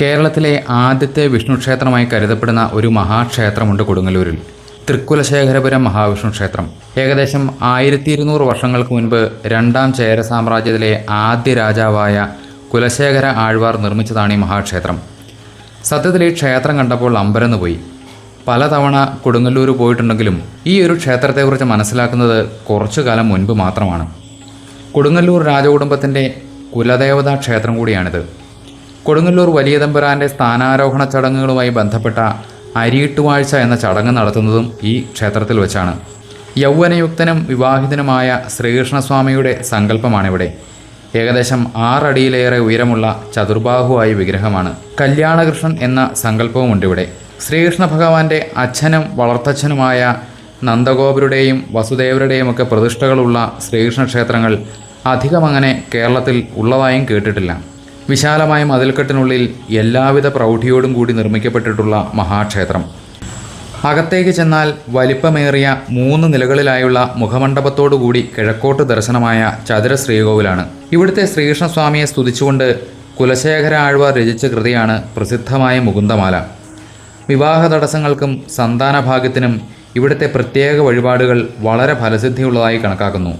കേരളത്തിലെ ആദ്യത്തെ വിഷ്ണു ക്ഷേത്രമായി കരുതപ്പെടുന്ന ഒരു മഹാക്ഷേത്രമുണ്ട് കൊടുങ്ങല്ലൂരിൽ. തൃക്കുലശേഖരപുരം മഹാവിഷ്ണു ക്ഷേത്രം. ഏകദേശം ആയിരത്തി ഇരുന്നൂറ് വർഷങ്ങൾക്ക് മുൻപ് രണ്ടാം ചേര സാമ്രാജ്യത്തിലെ ആദ്യ രാജാവായ കുലശേഖര ആഴ്വാർ നിർമ്മിച്ചതാണ് ഈ മഹാക്ഷേത്രം. സത്യത്തിൽ ഈ ക്ഷേത്രം കണ്ടപ്പോൾ അമ്പരന്ന് പോയി. പലതവണ കൊടുങ്ങല്ലൂർ പോയിട്ടുണ്ടെങ്കിലും ഈ ഒരു ക്ഷേത്രത്തെക്കുറിച്ച് മനസ്സിലാക്കുന്നത് കുറച്ചു കാലം മുൻപ് മാത്രമാണ്. കൊടുങ്ങല്ലൂർ രാജകുടുംബത്തിന്റെ കുലദേവതാ ക്ഷേത്രം കൂടിയാണിത്. കൊടുങ്ങല്ലൂർ വലിയ തമ്പുരാന്റെ സ്ഥാനാരോഹണ ചടങ്ങുകളുമായി ബന്ധപ്പെട്ട അരിയിട്ടുവാഴ്ച എന്ന ചടങ്ങ് നടത്തുന്നതും ഈ ക്ഷേത്രത്തിൽ വെച്ചാണ്. യൗവനയുക്തനും വിവാഹിതനുമായ ശ്രീകൃഷ്ണസ്വാമിയുടെ സങ്കല്പമാണിവിടെ. ഏകദേശം ആറടിയിലേറെ ഉയരമുള്ള ചതുർബാഹുവായ വിഗ്രഹമാണ്. കല്യാണകൃഷ്ണൻ എന്ന സങ്കല്പവുമുണ്ട് ഇവിടെ ശ്രീകൃഷ്ണ ഭഗവാന്റെ അച്ഛനും വളർത്തച്ഛനുമായ നന്ദഗോപരുടെയും വസുദേവരുടെയും ഒക്കെ പ്രതിഷ്ഠകളുള്ള ശ്രീകൃഷ്ണ ക്ഷേത്രങ്ങൾ അധികം അങ്ങനെ കേരളത്തിൽ ഉള്ളതായും കേട്ടിട്ടില്ല. വിശാലമായ മതിൽക്കെട്ടിനുള്ളിൽ എല്ലാവിധ പ്രൗഢിയോടും കൂടി നിർമ്മിക്കപ്പെട്ടിട്ടുള്ള മഹാക്ഷേത്രം. അകത്തേക്ക് ചെന്നാൽ വലിപ്പമേറിയ മൂന്ന് നിലകളിലായുള്ള മുഖമണ്ഡപത്തോടുകൂടി കിഴക്കോട്ട് ദർശനമായ ചതുര ശ്രീകോവിലാണ് ഇവിടുത്തെ ശ്രീകൃഷ്ണസ്വാമിയെ സ്തുതിച്ചുകൊണ്ട് കുലശേഖര ആഴ്വാർ രചിച്ച കൃതിയാണ് പ്രസിദ്ധമായ മുകുന്ദമാല. വിവാഹ തടസ്സങ്ങൾക്കും സന്താനഭാഗ്യത്തിനും ഇവിടുത്തെ പ്രത്യേക വഴിപാടുകൾ വളരെ ഫലസിദ്ധിയുള്ളതായി കണക്കാക്കുന്നു.